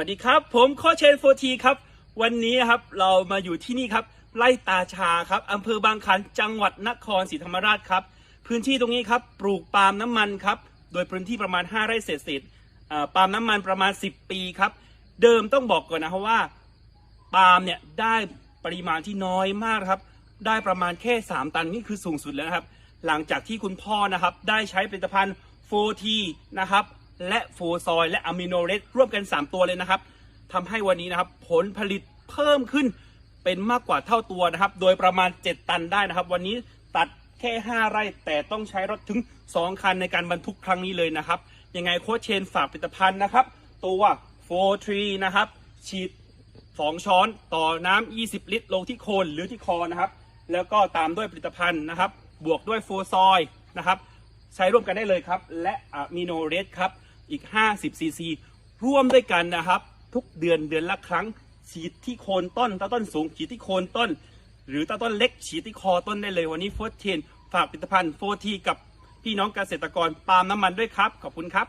วัสดีครับ ผมโคชเชนโฟทีครับ วันนี้ครับเรามาอยู่ที่นี่ครับ ไร่ตาชาครับอำเภอบางขันจังหวัดนครศรีธรรมราชครับ พื้นที่ตรงนี้ครับ ปลูกปาล์มน้ำมันครับ โดยพื้นที่ประมาณ 5 ไร่เศษๆอ่าปาล์มน้ำมันประมาณ 10 ปีครับ เดิมต้องบอกก่อนนะครับว่า ปาล์มเนี่ยได้ปริมาณที่น้อยมากครับ ได้ประมาณแค่ 3 ตันนี่คือสูงสุดแล้วครับ หลังจากที่คุณพ่อนะครับได้ใช้ผลิตภัณฑ์โฟทีนะครับ และโฟซอยและอะมิโนเรสร่วมกัน 3 ตัวเลยนะครับทำให้วันนี้นะครับผลผลิตเพิ่มขึ้นเป็นมากกว่าเท่าตัวนะครับ โดยประมาณ 7 ตันได้นะครับ วันนี้ตัดแค่ 5 ไร่ แต่ต้องใช้รถถึง 2 คันในการบรรทุกครั้งนี้เลยนะครับ ยังไงโค้ชเชนฝากผลิตภัณฑ์นะครับ ตัวโฟทรีนะครับ ฉีด 2 ช้อนต่อน้ำ 20 ลิตร ลงที่โคนหรือที่คอนะครับ แล้วก็ตามด้วยผลิตภัณฑ์นะครับ บวกด้วยโฟซอยนะครับ ใช้ร่วมกันได้เลยครับ และอะมิโนเรสครับ อีก 50 ซีซี ร่วมด้วยกันนะครับ ทุกเดือนเดือนละครั้ง ฉีดที่โคนต้นตาต้นสูง ฉีดที่โคนต้น หรือตาต้นเล็ก ฉีดที่คอต้นได้เลยวันนี้โฟร์เทนฝากผลิตภัณฑ์โฟทีกับพี่น้องเกษตรกรปาล์มน้ำมันด้วยครับ ขอบคุณครับ